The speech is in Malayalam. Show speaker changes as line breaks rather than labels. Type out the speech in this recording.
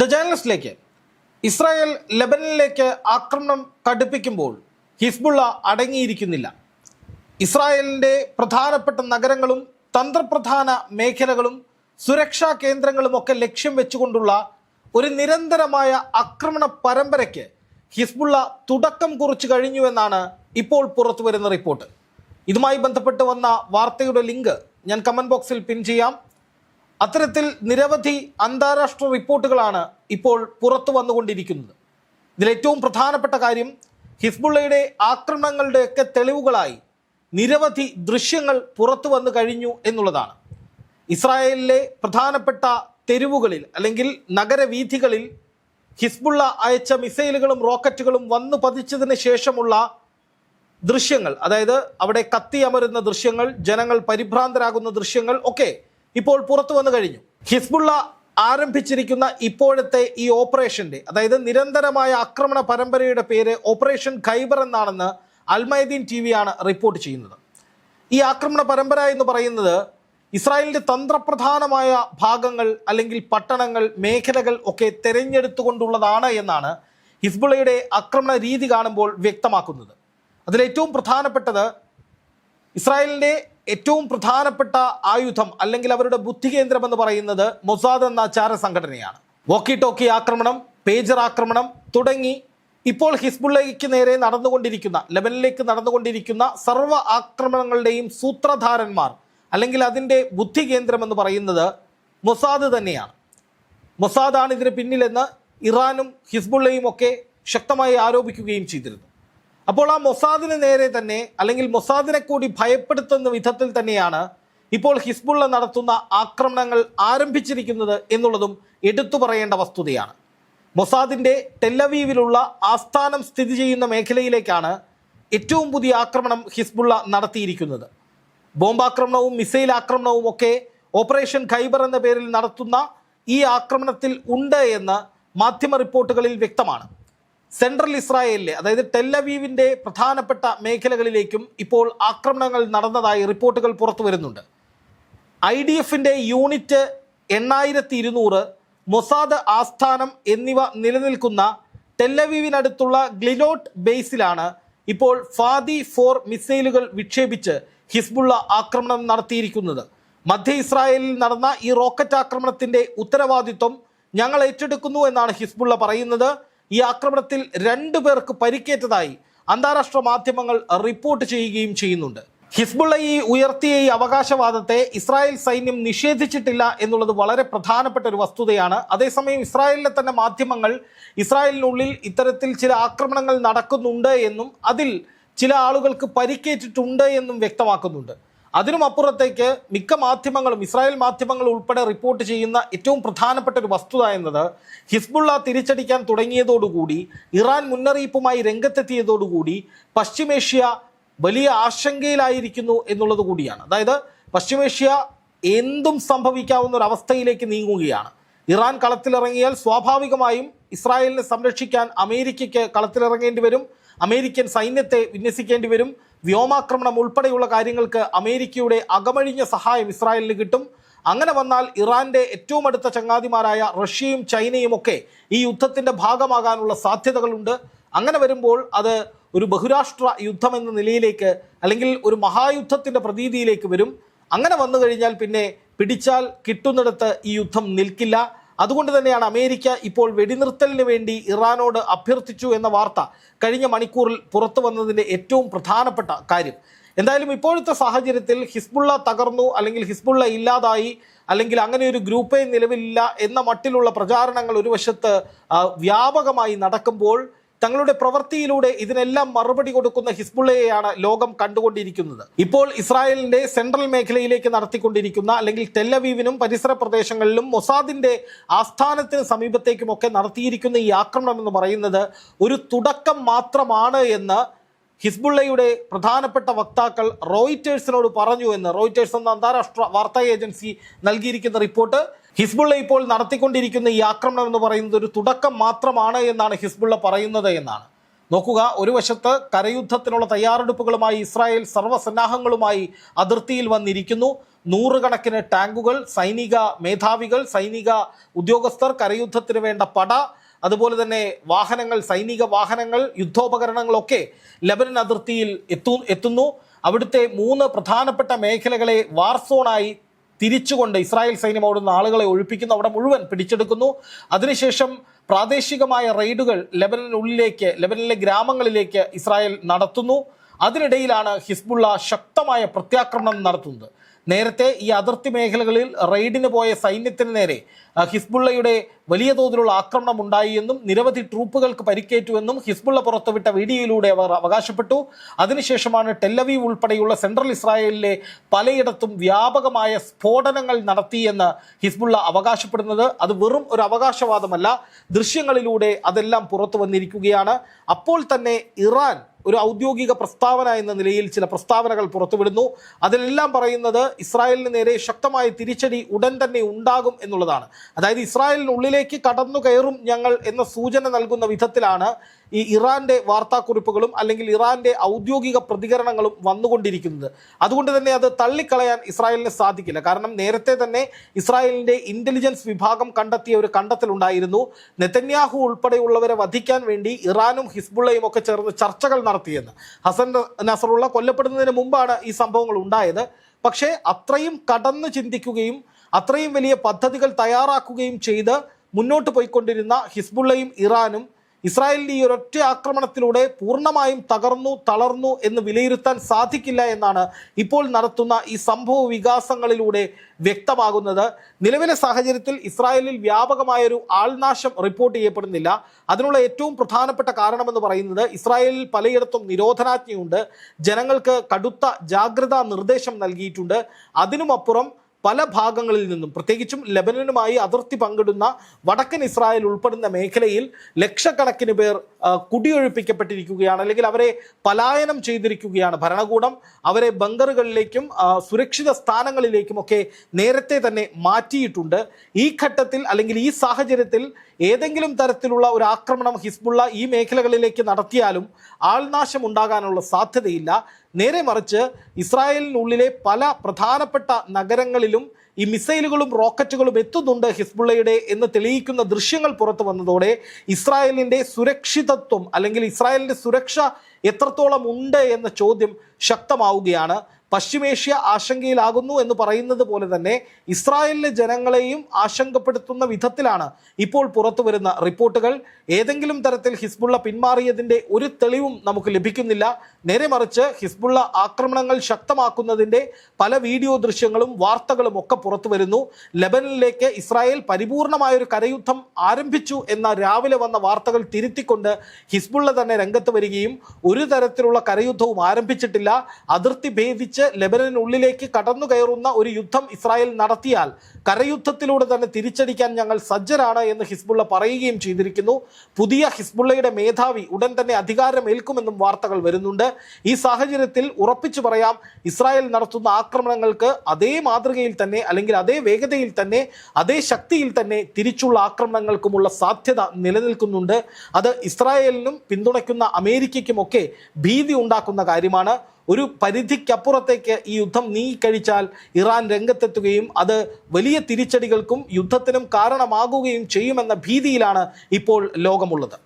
ദ ജേർണലിസ്റ്റിലേക്ക് ഇസ്രായേൽ ലെബനനിലേക്ക് ആക്രമണം കടുപ്പിക്കുമ്പോൾ ഹിസ്ബുള്ള അടങ്ങിയിരിക്കുന്നില്ല. ഇസ്രായേലിന്റെ പ്രധാനപ്പെട്ട നഗരങ്ങളും തന്ത്രപ്രധാന മേഖലകളും സുരക്ഷാ കേന്ദ്രങ്ങളുമൊക്കെ ലക്ഷ്യം വെച്ചുകൊണ്ടുള്ള ഒരു നിരന്തരമായ ആക്രമണ പരമ്പരയ്ക്ക് ഹിസ്ബുള്ള തുടക്കം കുറിച്ചു കഴിഞ്ഞുവെന്നാണ് ഇപ്പോൾ പുറത്തു വരുന്ന റിപ്പോർട്ട്. ഇതുമായി ബന്ധപ്പെട്ട് വന്ന വാർത്തയുടെ ലിങ്ക് ഞാൻ കമന്റ് ബോക്സിൽ പിൻ ചെയ്യാം. അത്തരത്തിൽ നിരവധി അന്താരാഷ്ട്ര റിപ്പോർട്ടുകളാണ് ഇപ്പോൾ പുറത്തു വന്നുകൊണ്ടിരിക്കുന്നത്. ഇതിലേറ്റവും പ്രധാനപ്പെട്ട കാര്യം ഹിസ്ബുള്ളയുടെ ആക്രമണങ്ങളുടെയൊക്കെ തെളിവുകളായി നിരവധി ദൃശ്യങ്ങൾ പുറത്തു വന്നു കഴിഞ്ഞു എന്നുള്ളതാണ്. ഇസ്രായേലിലെ പ്രധാനപ്പെട്ട തെരുവുകളിൽ അല്ലെങ്കിൽ നഗരവീഥികളിൽ ഹിസ്ബുള്ള അയച്ച മിസൈലുകളും റോക്കറ്റുകളും വന്നു പതിച്ചതിന് ശേഷമുള്ള ദൃശ്യങ്ങൾ അതായത് അവിടെ കത്തിയമരുന്ന ദൃശ്യങ്ങൾ ജനങ്ങൾ പരിഭ്രാന്തരാകുന്ന ദൃശ്യങ്ങൾ ഒക്കെ ഇപ്പോൾ പുറത്തു വന്നു കഴിഞ്ഞു. ഹിസ്ബുള്ള ആരംഭിച്ചിരിക്കുന്ന ഇപ്പോഴത്തെ ഈ ഓപ്പറേഷന്റെ അതായത് നിരന്തരമായ ആക്രമണ പരമ്പരയുടെ പേര് ഓപ്പറേഷൻ ഖൈബർ എന്നാണെന്ന് അൽമൈദീൻ ടി വിയാണ് റിപ്പോർട്ട് ചെയ്യുന്നത്. ഈ ആക്രമണ പരമ്പര എന്ന് പറയുന്നത് ഇസ്രായേലിന്റെ തന്ത്രപ്രധാനമായ ഭാഗങ്ങൾ അല്ലെങ്കിൽ പട്ടണങ്ങൾ മേഖലകൾ ഒക്കെ തെരഞ്ഞെടുത്തുകൊണ്ടുള്ളതാണ് എന്നാണ് ഹിസ്ബുള്ളയുടെ ആക്രമണ രീതി കാണുമ്പോൾ വ്യക്തമാക്കുന്നത്. അതിലേറ്റവും പ്രധാനപ്പെട്ടത് ഇസ്രായേലിന്റെ ഏറ്റവും പ്രധാനപ്പെട്ട ആയുധം അല്ലെങ്കിൽ അവരുടെ ബുദ്ധി കേന്ദ്രം എന്ന് പറയുന്നത് മൊസാദ് എന്ന ചാര സംഘടനയാണ് വോക്കി ടോക്കി ആക്രമണം പേജർ ആക്രമണം തുടങ്ങി ഇപ്പോൾ ഹിസ്ബുള്ളയ്ക്ക് നേരെ നടന്നുകൊണ്ടിരിക്കുന്ന ലെബനിലേക്ക് നടന്നുകൊണ്ടിരിക്കുന്ന സർവ ആക്രമണങ്ങളുടെയും സൂത്രധാരന്മാർ അല്ലെങ്കിൽ അതിന്റെ ബുദ്ധി കേന്ദ്രം എന്ന് പറയുന്നത് മൊസാദ് തന്നെയാണ്. മൊസാദാണ് ഇതിന് പിന്നിലെന്ന് ഇറാനും ഹിസ്ബുള്ളയും ഒക്കെ ശക്തമായി ആരോപിക്കുകയും ചെയ്തിരുന്നു. അപ്പോൾ ആ മൊസാദിന് നേരെ തന്നെ അല്ലെങ്കിൽ മൊസാദിനെ കൂടി ഭയപ്പെടുത്തുന്ന വിധത്തിൽ തന്നെയാണ് ഇപ്പോൾ ഹിസ്ബുള്ള നടത്തുന്ന ആക്രമണങ്ങൾ ആരംഭിച്ചിരിക്കുന്നത് എന്നുള്ളതും എടുത്തു പറയേണ്ട വസ്തുതയാണ്. മൊസാദിന്റെ ടെല്ലവീവിലുള്ള ആസ്ഥാനം സ്ഥിതി ചെയ്യുന്ന മേഖലയിലേക്കാണ് ഏറ്റവും പുതിയ ആക്രമണം ഹിസ്ബുള്ള നടത്തിയിരിക്കുന്നത്. ബോംബാക്രമണവും മിസൈൽ ആക്രമണവും ഒക്കെ ഓപ്പറേഷൻ ഖൈബർ എന്ന പേരിൽ നടത്തുന്ന ഈ ആക്രമണത്തിൽ ഉണ്ട് എന്ന് മാധ്യമ റിപ്പോർട്ടുകളിൽ വ്യക്തമാണ്. സെൻട്രൽ ഇസ്രായേലിലെ അതായത് ടെല്ലവീവിന്റെ പ്രധാനപ്പെട്ട മേഖലകളിലേക്കും ഇപ്പോൾ ആക്രമണങ്ങൾ നടന്നതായി റിപ്പോർട്ടുകൾ പുറത്തു വരുന്നുണ്ട്. ഐ ഡി എഫിന്റെ യൂണിറ്റ് എണ്ണായിരത്തി ഇരുന്നൂറ് മൊസാദ് ആസ്ഥാനം എന്നിവ നിലനിൽക്കുന്ന ടെല്ലവീവിനടുത്തുള്ള ഗ്ലിനോട്ട് ബേസിലാണ് ഇപ്പോൾ ഫാദി ഫോർ മിസൈലുകൾ വിക്ഷേപിച്ച് ഹിസ്ബുള്ള ആക്രമണം നടത്തിയിരിക്കുന്നത്. മധ്യ ഇസ്രായേലിൽ നടന്ന ഈ റോക്കറ്റ് ആക്രമണത്തിന്റെ ഉത്തരവാദിത്വം ഞങ്ങൾ ഏറ്റെടുക്കുന്നു എന്നാണ് ഹിസ്ബുള്ള പറയുന്നത്. ഈ ആക്രമണത്തിൽ രണ്ടു പേർക്ക് പരിക്കേറ്റതായി അന്താരാഷ്ട്ര മാധ്യമങ്ങൾ റിപ്പോർട്ട് ചെയ്യുകയും ചെയ്യുന്നുണ്ട്. ഹിസ്ബുള്ള ഈ ഉയർത്തിയ ഈ അവകാശവാദത്തെ ഇസ്രായേൽ സൈന്യം നിഷേധിച്ചിട്ടില്ല എന്നുള്ളത് വളരെ പ്രധാനപ്പെട്ട ഒരു വസ്തുതയാണ്. അതേസമയം ഇസ്രായേലിലെ തന്നെ മാധ്യമങ്ങൾ ഇസ്രായേലിനുള്ളിൽ ഇത്തരത്തിൽ ചില ആക്രമണങ്ങൾ നടക്കുന്നുണ്ട് എന്നും അതിൽ ചില ആളുകൾക്ക് പരിക്കേറ്റിട്ടുണ്ട് എന്നും വ്യക്തമാക്കുന്നുണ്ട്. അതിനും അപ്പുറത്തേക്ക് മിക്ക മാധ്യമങ്ങളും ഇസ്രായേൽ മാധ്യമങ്ങൾ ഉൾപ്പെടെ റിപ്പോർട്ട് ചെയ്യുന്ന ഏറ്റവും പ്രധാനപ്പെട്ട ഒരു വസ്തുത എന്നത് ഹിസ്ബുള്ള തിരിച്ചടിക്കാൻ തുടങ്ങിയതോടുകൂടി ഇറാൻ മുന്നറിയിപ്പുമായി രംഗത്തെത്തിയതോടുകൂടി പശ്ചിമേഷ്യ വലിയ ആശങ്കയിലായിരിക്കുന്നു എന്നുള്ളത് കൂടിയാണ്. അതായത് പശ്ചിമേഷ്യ എന്തും സംഭവിക്കാവുന്ന ഒരു അവസ്ഥയിലേക്ക് നീങ്ങുകയാണ്. ഇറാൻ കളത്തിലിറങ്ങിയാൽ സ്വാഭാവികമായും ഇസ്രായേലിനെ സംരക്ഷിക്കാൻ അമേരിക്കയ്ക്ക് കളത്തിലിറങ്ങേണ്ടി വരും. അമേരിക്കൻ സൈന്യത്തെ വിന്യസിക്കേണ്ടി വരും. വ്യോമാക്രമണം ഉൾപ്പെടെയുള്ള കാര്യങ്ങൾക്ക് അമേരിക്കയുടെ അകമഴിഞ്ഞ സഹായം ഇസ്രായേലിന് കിട്ടും. അങ്ങനെ വന്നാൽ ഇറാന്റെ ഏറ്റവും അടുത്ത ചങ്ങാതിമാരായ റഷ്യയും ചൈനയും ഒക്കെ ഈ യുദ്ധത്തിന്റെ ഭാഗമാകാനുള്ള സാധ്യതകളുണ്ട്. അങ്ങനെ വരുമ്പോൾ അത് ഒരു ബഹുരാഷ്ട്ര യുദ്ധം എന്ന നിലയിലേക്ക് അല്ലെങ്കിൽ ഒരു മഹായുദ്ധത്തിന്റെ പ്രതീതിയിലേക്ക് വരും. അങ്ങനെ വന്നു കഴിഞ്ഞാൽ പിന്നെ പിടിച്ചാൽ കിട്ടുന്നിടത്ത് ഈ യുദ്ധം നിൽക്കില്ല. അതുകൊണ്ട് തന്നെയാണ് അമേരിക്ക ഇപ്പോൾ വെടിനിർത്തലിന് വേണ്ടി ഇറാനോട് അഭ്യർത്ഥിച്ചു എന്ന വാർത്ത കഴിഞ്ഞ മണിക്കൂറിൽ പുറത്തു വന്നതിന്റെ ഏറ്റവും പ്രധാനപ്പെട്ട കാര്യം. എന്തായാലും ഇപ്പോഴത്തെ സാഹചര്യത്തിൽ ഹിസ്ബുള്ള തകർന്നു അല്ലെങ്കിൽ ഹിസ്ബുള്ള ഇല്ലാതായി അല്ലെങ്കിൽ അങ്ങനെ ഒരു ഗ്രൂപ്പേ നിലവിലില്ല എന്ന മട്ടിലുള്ള പ്രചാരണങ്ങൾ ഒരു വശത്ത് വ്യാപകമായി നടക്കുമ്പോൾ തങ്ങളുടെ പ്രവൃത്തിയിലൂടെ ഇതിനെല്ലാം മറുപടി കൊടുക്കുന്ന ഹിസ്ബുള്ളയെയാണ് ലോകം കണ്ടുകൊണ്ടിരിക്കുന്നത്. ഇപ്പോൾ ഇസ്രായേലിന്റെ സെൻട്രൽ മേഖലയിലേക്ക് നടത്തിക്കൊണ്ടിരിക്കുന്ന അല്ലെങ്കിൽ ടെല്ലവീവിനും പരിസര പ്രദേശങ്ങളിലും മൊസാദിന്റെ ആസ്ഥാനത്തിന് സമീപത്തേക്കുമൊക്കെ നടത്തിയിരിക്കുന്ന ഈ ആക്രമണം എന്ന് പറയുന്നത് ഒരു തുടക്കം മാത്രമാണ് എന്ന് ഹിസ്ബുള്ളയുടെ പ്രധാനപ്പെട്ട വക്താക്കൾ റോയിറ്റേഴ്സിനോട് പറഞ്ഞു എന്ന് റോയിറ്റേഴ്സ് എന്ന അന്താരാഷ്ട്ര വാർത്താ ഏജൻസി നൽകിയിരിക്കുന്ന റിപ്പോർട്ട്. ഹിസ്ബുള്ള ഇപ്പോൾ നടത്തിക്കൊണ്ടിരിക്കുന്ന ഈ ആക്രമണം എന്ന് പറയുന്നത് ഒരു തുടക്കം മാത്രമാണ് എന്നാണ് ഹിസ്ബുള്ള പറയുന്നത് എന്നാണ്. നോക്കുക ഒരു വശത്ത് കരയുദ്ധത്തിനുള്ള തയ്യാറെടുപ്പുകളുമായി ഇസ്രായേൽ സർവസന്നാഹങ്ങളുമായി അതിർത്തിയിൽ വന്നിരിക്കുന്നു. നൂറുകണക്കിന് ടാങ്കുകൾ സൈനിക മേധാവികൾ സൈനിക ഉദ്യോഗസ്ഥർ കരയുദ്ധത്തിന് വേണ്ട പട അതുപോലെ തന്നെ വാഹനങ്ങൾ സൈനിക വാഹനങ്ങൾ യുദ്ധോപകരണങ്ങളൊക്കെ ലബനൻ അതിർത്തിയിൽ എത്തു എത്തുന്നു. അവിടുത്തെ മൂന്ന് പ്രധാനപ്പെട്ട മേഖലകളെ വാർസോണായി തിരിച്ചുകൊണ്ട് ഇസ്രായേൽ സൈന്യം അവിടുന്ന് ആളുകളെ ഒഴിപ്പിക്കുന്നു. അവിടെ മുഴുവൻ പിടിച്ചെടുക്കുന്നു. അതിനുശേഷം പ്രാദേശികമായ റെയ്ഡുകൾ ലബനനുള്ളിലേക്ക് ലബനനിലെ ഗ്രാമങ്ങളിലേക്ക് ഇസ്രായേൽ നടത്തുന്നു. അതിനിടയിലാണ് ഹിസ്ബുള്ള ശക്തമായ പ്രത്യാക്രമണം നടത്തുന്നത്. നേരത്തെ ഈ അതിർത്തി മേഖലകളിൽ റെയ്ഡിന് പോയ സൈന്യത്തിന് നേരെ ഹിസ്ബുള്ളയുടെ വലിയ തോതിലുള്ള ആക്രമണം ഉണ്ടായി എന്നും നിരവധി ട്രൂപ്പുകൾക്ക് പരിക്കേറ്റുവെന്നും ഹിസ്ബുള്ള പുറത്തുവിട്ട വീഡിയോയിലൂടെ അവർ അവകാശപ്പെട്ടു. അതിനുശേഷമാണ് ടെല്ലവീവ് ഉൾപ്പെടെയുള്ള സെൻട്രൽ ഇസ്രായേലിലെ പലയിടത്തും വ്യാപകമായ സ്ഫോടനങ്ങൾ നടത്തിയെന്ന് ഹിസ്ബുള്ള അവകാശപ്പെടുന്നത്. അത് വെറും ഒരു അവകാശവാദമല്ല ദൃശ്യങ്ങളിലൂടെ അതെല്ലാം പുറത്തു വന്നിരിക്കുകയാണ്. അപ്പോൾ തന്നെ ഇറാൻ ഒരു ഔദ്യോഗിക പ്രസ്താവന എന്ന നിലയിൽ ചില പ്രസ്താവനകൾ പുറത്തുവിടുന്നു. അതിലെല്ലാം പറയുന്നത് ഇസ്രായേലിന് നേരെ ശക്തമായ തിരിച്ചടി ഉടൻ തന്നെ ഉണ്ടാകും എന്നുള്ളതാണ്. അതായത് ഇസ്രായേലിനുള്ളിലേക്ക് കടന്നു കയറും ഞങ്ങൾ എന്ന സൂചന നൽകുന്ന വിധത്തിലാണ് ഈ ഇറാന്റെ വാർത്താക്കുറിപ്പുകളും അല്ലെങ്കിൽ ഇറാന്റെ ഔദ്യോഗിക പ്രതികരണങ്ങളും വന്നുകൊണ്ടിരിക്കുന്നത്. അതുകൊണ്ട് തന്നെ അത് തള്ളിക്കളയാൻ ഇസ്രായേലിന് സാധിക്കില്ല. കാരണം നേരത്തെ തന്നെ ഇസ്രായേലിന്റെ ഇന്റലിജൻസ് വിഭാഗം കണ്ടെത്തിയ ഒരു കണ്ടെത്തലുണ്ടായിരുന്നു. നെതന്യാഹു ഉൾപ്പെടെയുള്ളവരെ വധിക്കാൻ വേണ്ടി ഇറാനും ഹിസ്ബുള്ളയും ഒക്കെ ചേർന്ന് ചർച്ചകൾ നടത്തിയെന്ന് ഹസൻ നസറുള്ള കൊല്ലപ്പെടുന്നതിന് മുമ്പാണ് ഈ സംഭവങ്ങൾ ഉണ്ടായത്. പക്ഷേ അത്രയും കടന്നു ചിന്തിക്കുകയും അത്രയും വലിയ പദ്ധതികൾ തയ്യാറാക്കുകയും ചെയ്ത് മുന്നോട്ട് പോയിക്കൊണ്ടിരുന്ന ഹിസ്ബുള്ളയും ഇറാനും ഇസ്രായേലിന്റെ ഈ ഒരൊറ്റ ആക്രമണത്തിലൂടെ പൂർണമായും തകർന്നു തളർന്നു എന്ന് വിലയിരുത്താൻ സാധിക്കില്ല എന്നാണ് ഇപ്പോൾ നടത്തുന്ന ഈ സംഭവ വികാസങ്ങളിലൂടെ വ്യക്തമാകുന്നത്. നിലവിലെ സാഹചര്യത്തിൽ ഇസ്രായേലിൽ വ്യാപകമായൊരു ആൾനാശം റിപ്പോർട്ട് ചെയ്യപ്പെടുന്നില്ല. അതിനുള്ള ഏറ്റവും പ്രധാനപ്പെട്ട കാരണമെന്ന് പറയുന്നത് ഇസ്രായേലിൽ പലയിടത്തും നിരോധനാജ്ഞയുണ്ട്. ജനങ്ങൾക്ക് കടുത്ത ജാഗ്രതാ നിർദ്ദേശം നൽകിയിട്ടുണ്ട്. അതിനുമപ്പുറം പല ഭാഗങ്ങളിൽ നിന്നും പ്രത്യേകിച്ചും ലെബനനുമായി അതിർത്തി പങ്കിടുന്ന വടക്കൻ ഇസ്രായേൽ ഉൾപ്പെടുന്ന മേഖലയിൽ ലക്ഷക്കണക്കിന് പേർ കുടിയൊഴിപ്പിക്കപ്പെട്ടിരിക്കുകയാണ്. അല്ലെങ്കിൽ അവരെ പലായനം ചെയ്തിരിക്കുകയാണ്. ഭരണകൂടം അവരെ ബങ്കറുകളിലേക്കും സുരക്ഷിത സ്ഥാനങ്ങളിലേക്കും ഒക്കെ നേരത്തെ തന്നെ മാറ്റിയിട്ടുണ്ട്. ഈ ഘട്ടത്തിൽ അല്ലെങ്കിൽ ഈ സാഹചര്യത്തിൽ ഏതെങ്കിലും തരത്തിലുള്ള ഒരു ആക്രമണം ഹിസ്ബുള്ള ഈ മേഖലകളിലേക്ക് നടത്തിയാലും ആൾനാശം ഉണ്ടാകാനുള്ള സാധ്യതയില്ല. നേരെ മറിച്ച് ഇസ്രായേലിനുള്ളിലെ പല പ്രധാനപ്പെട്ട നഗരങ്ങളിലും ഈ മിസൈലുകളും റോക്കറ്റുകളും എത്തുന്നുണ്ട് ഹിസ്ബുള്ളയുടെ എന്ന് തെളിയിക്കുന്ന ദൃശ്യങ്ങൾ പുറത്തു വന്നതോടെ ഇസ്രായേലിന്റെ സുരക്ഷിതത്വം അല്ലെങ്കിൽ ഇസ്രായേലിന്റെ സുരക്ഷ എത്രത്തോളം ഉണ്ട് എന്ന ചോദ്യം ശക്തമാവുകയാണ്. പശ്ചിമേഷ്യ ആശങ്കയിലാകുന്നു എന്ന് പറയുന്നത് പോലെ തന്നെ ഇസ്രായേലിലെ ജനങ്ങളെയും ആശങ്കപ്പെടുത്തുന്ന വിധത്തിലാണ് ഇപ്പോൾ പുറത്തു വരുന്ന റിപ്പോർട്ടുകൾ. ഏതെങ്കിലും തരത്തിൽ ഹിസ്ബുള്ള പിന്മാറിയതിന്റെ ഒരു തെളിവും നമുക്ക് ലഭിക്കുന്നില്ല. നേരെ മറിച്ച് ഹിസ്ബുള്ള ആക്രമണങ്ങൾ ശക്തമാക്കുന്നതിന്റെ പല വീഡിയോ ദൃശ്യങ്ങളും വാർത്തകളും ഒക്കെ പുറത്തു വരുന്നു. ലെബനനിലേക്ക് ഇസ്രായേൽ പരിപൂർണമായൊരു കരയുദ്ധം ആരംഭിച്ചു എന്ന രാവിലെ വന്ന വാർത്തകൾ തിരുത്തിക്കൊണ്ട് ഹിസ്ബുള്ള തന്നെ രംഗത്ത് വരികയും ഒരു തരത്തിലുള്ള കരയുദ്ധവും ആരംഭിച്ചിട്ടില്ല. അതിർത്തി ഭേദിച്ച് ലെബനനുള്ളിലേക്ക് കടന്നു കയറുന്ന ഒരു യുദ്ധം ഇസ്രായേൽ നടത്തിയാൽ കരയുദ്ധത്തിലൂടെ തന്നെ തിരിച്ചടിക്കാൻ ഞങ്ങൾ സജ്ജരാണ് എന്ന് ഹിസ്ബുള്ള പറയുകയും ചെയ്തിരിക്കുന്നു. പുതിയ ഹിസ്ബുള്ളയുടെ മേധാവി ഉടൻ തന്നെ അധികാരമേൽക്കുമെന്നും വാർത്തകൾ വരുന്നുണ്ട്. ഈ സാഹചര്യത്തിൽ ഉറപ്പിച്ചു പറയാം ഇസ്രായേൽ നടത്തുന്ന ആക്രമണങ്ങൾക്ക് അതേ മാതൃകയിൽ തന്നെ അല്ലെങ്കിൽ അതേ വേഗതയിൽ തന്നെ അതേ ശക്തിയിൽ തന്നെ തിരിച്ചുള്ള ആക്രമണങ്ങൾക്കുമുള്ള സാധ്യത നിലനിൽക്കുന്നുണ്ട്. അത് ഇസ്രായേലിനും പിന്തുണയ്ക്കുന്ന അമേരിക്കയ്ക്കുമൊക്കെ ഭീതി ഉണ്ടാക്കുന്ന കാര്യമാണ്. ഒരു പരിധിക്കപ്പുറത്തേക്ക് ഈ യുദ്ധം നീങ്ങിക്കഴിച്ചാൽ ഇറാൻ രംഗത്തെത്തുകയും അത് വലിയ തിരിച്ചടികൾക്കും യുദ്ധത്തിനും കാരണമാകുകയും ചെയ്യുമെന്ന ഭീതിയിലാണ് ഇപ്പോൾ ലോകമുള്ളത്.